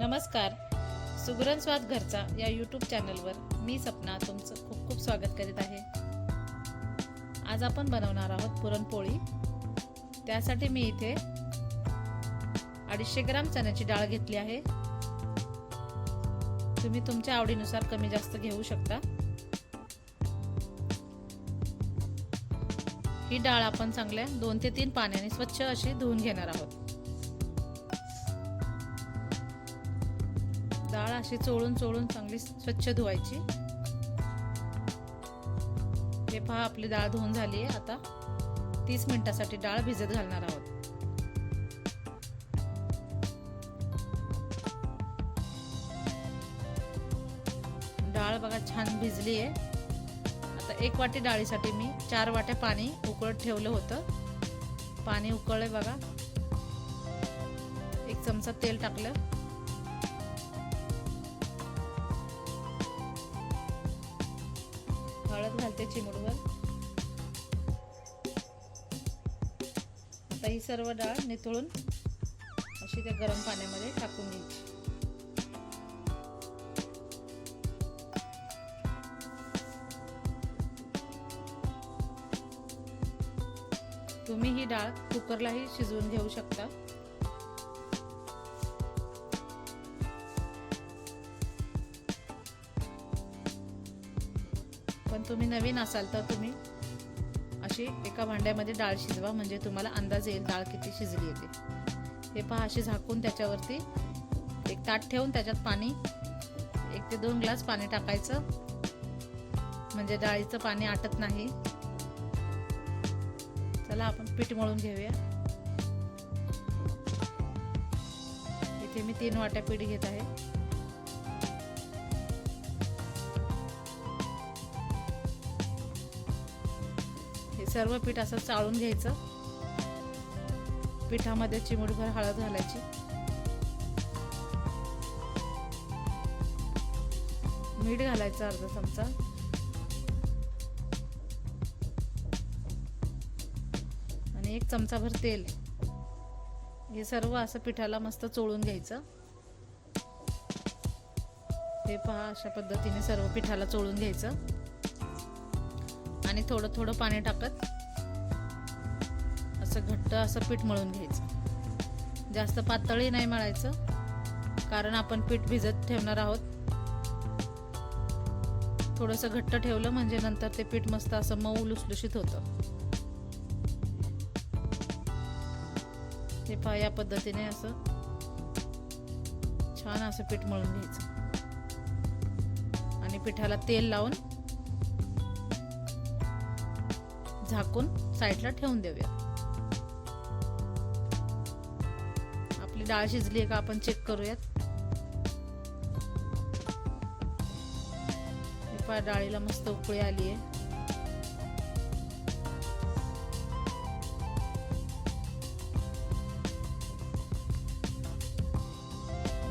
नमस्कार. सुगरण स्वाद घरचा या यूट्यूब चॅनलवर मी सपना तुमचं खूप खूप स्वागत करीत आहे. आज आपण बनवणार आहोत पुरणपोळी. त्यासाठी मी इथे अडीचशे ग्राम चण्याची डाळ घेतली आहे. तुम्ही तुमच्या आवडीनुसार कमी जास्त घेऊ शकता. ही डाळ आपण चांगल्या दोन ते तीन पाण्याने स्वच्छ अशी धुवून घेणार आहोत. अशी चोळून चोळून चांगली स्वच्छ धुवायची. हे पहा आपली डाळ धुवून झाली आहे. आता तीस मिनिटासाठी डाळ भिजत घालणार आहोत. डाळ बघा छान भिजली आहे. आता एक वाटी डाळीसाठी मी चार वाट्या पाणी उकळत ठेवलं होतं. पाणी उकळलंय बघा. एक चमचा तेल टाकलं. हळद घालते चिमूटभर. आता ही सर्व डाळ निथळून अशी त्या गरम पाण्यामध्ये टाकून घ्यायची. तुम्ही ही डाळ कुकरलाही शिजवून घेऊ शकता. पण तुम्ही नवीन असाल तर तुम्ही अशी एका भांड्यामध्ये डाळ शिजवा म्हणजे तुम्हाला अंदाज येईल डाळ किती शिजली येते हे पहा अशी झाकून त्याच्यावरती एक ताट ठेवून त्याच्यात पाणी एक ते दोन ग्लास पाणी टाकायचं. म्हणजे डाळीचं पाणी आटत नाही. चला आपण पीठ मळून घेऊया. इथे मी तीन वाट्या पीठ घेत आहे. सर्व पीठ असं चाळून घ्यायचं. पिठामध्ये चिमूटभर हळद घालायची. मीठ घालायचं अर्धा चमचा. आणि एक चमचाभर तेल. हे सर्व असं पिठाला मस्त चोळून घ्यायचं. हे पहा अशा पद्धतीने सर्व पिठाला चोळून घ्यायचं. आणि थोडं थोडं पाणी टाकत असं घट्ट असं पीठ मळून घ्यायचं. जास्त पातळी नाही मळायचं कारण आपण पीठ भिजत ठेवणार आहोत. थोडंसं घट्ट ठेवलं म्हणजे नंतर ते पीठ मस्त असं मऊ लुसलुशीत होतं. ते पहा या पद्धतीने असं छान असं पीठ मळून घ्यायचं. आणि पिठाला तेल लावून झाकून साईडला ठेवून देऊया. आपली डाळ शिजली आहे का आपण चेक करूयात. डाळीला मस्त उकळी आली आहे.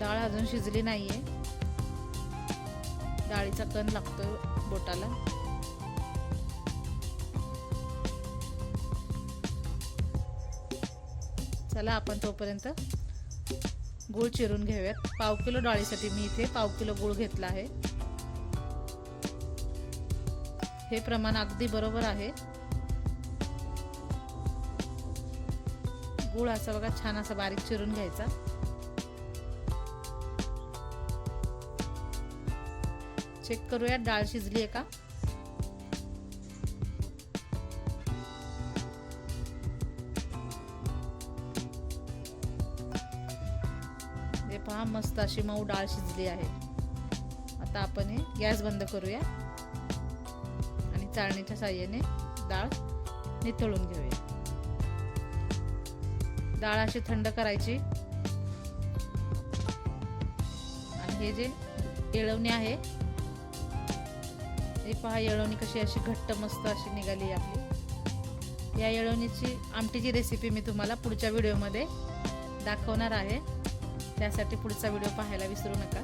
डाळ अजून शिजली नाहीये. डाळीचा कण लागतोय बोटाला. चला आपण तोपर्यंत गूळ चिरून घेऊयात. पाव किलो डाळीसाठी मी इथे पाव किलो गूळ घेतला आहे. हे प्रमाण अगदी बरोबर आहे. गूळ असा बघा छान असं बारीक चिरून घ्यायचा. चेक करूया डाळ शिजली आहे का? पहा मस्त अशी मऊ डाळ शिजली आहे. आता आपण हे गॅस बंद करूया. आणि चाळणीच्या साह्याने डाळ नितळून घेऊया. डाळ अशी थंड करायची. आणि हे जे येळवणी आहे हे पहा येळवणी कशी अशी घट्ट मस्त अशी निघाली आपली. या येळवणीची आमटीची रेसिपी मी तुम्हाला पुढच्या व्हिडिओमध्ये दाखवणार आहे. त्यासाठी पुढचा व्हिडिओ पाहायला विसरू नका.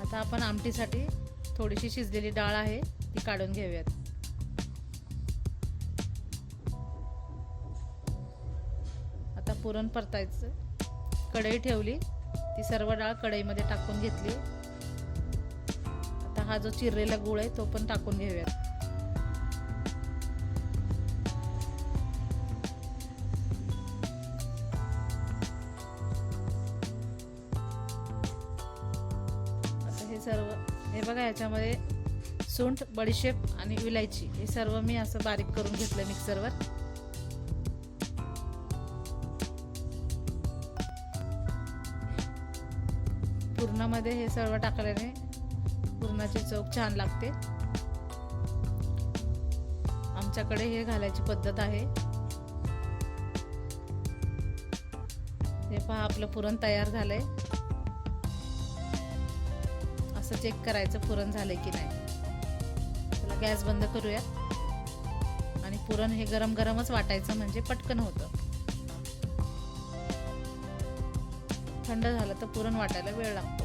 आता आपण आमटीसाठी थोडीशी शिजलेली डाळ आहे ती काढून घेऊयात. आता पुरण परतायचं. कढई ठेवली ती सर्व डाळ कढईमध्ये टाकून घेतली. आता हा जो चिरलेला गुळ आहे तो पण टाकून घेऊयात. याच्यामध्ये सुंठ बडीशेप आणि विलायची हे सर्व मी असं बारीक करून घेतलं मिक्सरवर. पूर्णामध्ये हे सर्व टाकल्याने पूर्णाची चव छान लागते. आमच्याकडे हे घालायची पद्धत आहे. हे पहा आपलं पुरण तयार झालंय. असं चेक करायचं पुरण झालंय की नाही. त्याला गॅस बंद करूया आणि पुरण हे गरम गरमच वाटायचं म्हणजे पटकन होतं. थंड झालं तर पुरण वाटायला वेळ लागतो.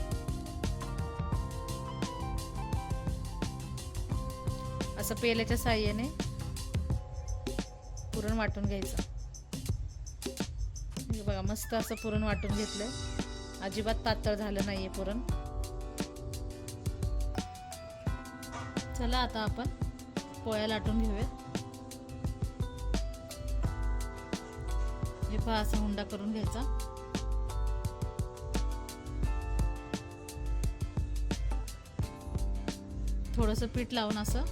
असं पेल्याच्या साह्याने पुरण वाटून घ्यायचं. बघा मस्त असं पुरण वाटून घेतलंय. अजिबात पातळ झालं नाहीये पुरण. चला आता आपण. पोळ्या लाटून घेऊया हे पहा असा हुंडा करून घ्यायचा. थोडंसं पीठ लावून असं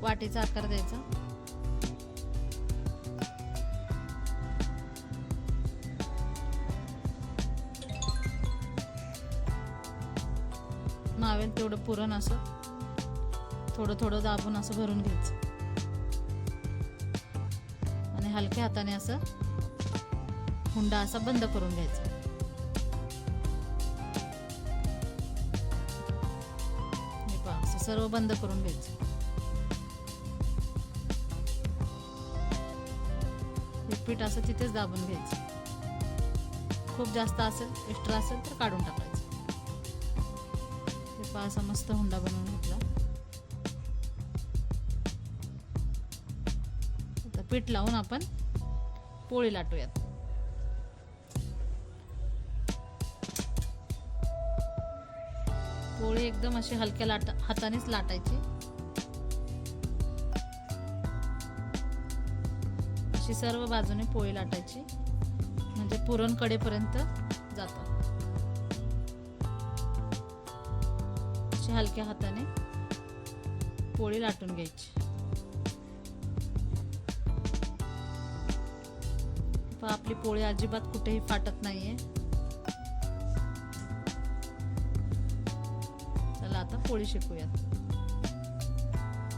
वाटीचा आकार द्यायचा. लावेल तेवढं पुरण असं थोडं थोडं दाबून असं भरून घ्यायचं. आणि हलक्या हाताने असं हुंडा असा बंद करून घ्यायचा. असं सर्व बंद करून घ्यायचं. पीठ असं तिथेच दाबून घ्यायचं. खूप जास्त असेल एक्स्ट्रा असेल तर काढून टाकायचं. हे असा मस्त हुंडा बनवून घेतला. आता पीठ लावून आपण पोळी लाटूयात. पोळी एकदम अशी हलक्या लाट हातानेच लाटायची. अशी सर्व बाजूने पोळी लाटायची. म्हणजे पुरण कडेपर्यंत अशा हलक्या हाताने पोळी लाटून घ्यायची. पहा आपली पोळी अजिबात कुठेही फाटत नाहीये. चला आता पोळी शेकूयात.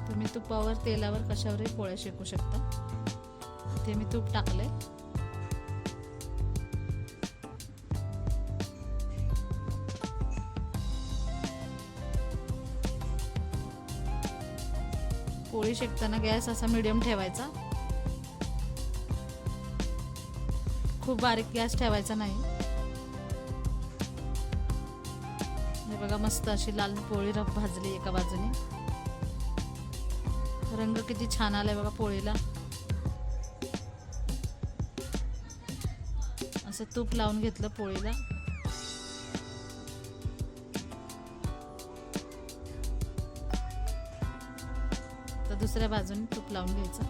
तुम्ही तुपावर तेलावर कशावरही पोळ्या शेकू शकता. ते मी तूप टाकले पोळी शेकताना गॅस असा मिडियम ठेवायचा. खूप बारीक गॅस ठेवायचा नाही. हे बघा मस्त अशी लाल पोळी रफ भाजली एका बाजूने. रंग किती छान आलाय बघा पोळीला. असं तूप लावून घेतलं पोळीला. आता दुसऱ्या बाजूने तूप लावून घ्यायचं.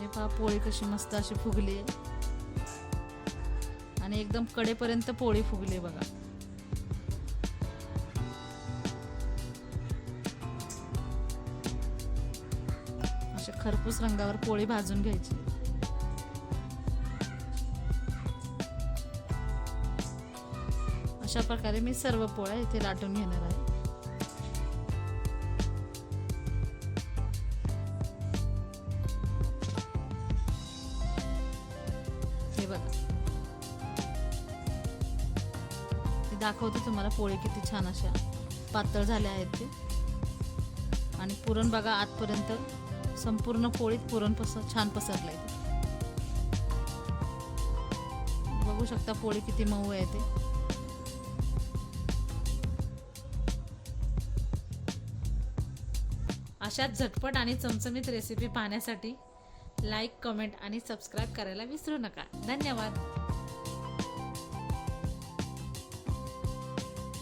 हे पहा पोळी कशी मस्त अशी फुगली. आहे आणि एकदम कडेपर्यंत पोळी फुगली बघा. अशा खरपूस रंगावर पोळी भाजून घ्यायची. अशा प्रकारे मी सर्व पोळ्या इथे लाटून घेणार आहे. हे बघा. दाखवते तुम्हाला पोळी किती छान अशा पातळ झाल्या आहेत ते. आणि पुरण बघा आतपर्यंत संपूर्ण पोळीत पुरण पस छान पसरलंय आहे बघू शकता पोळी किती मऊ आहे ते. अशाच झटपट आणि चमचमीत रेसिपी पाहण्यासाठी लाईक कमेंट आणि सबस्क्राईब करायला विसरू नका. धन्यवाद.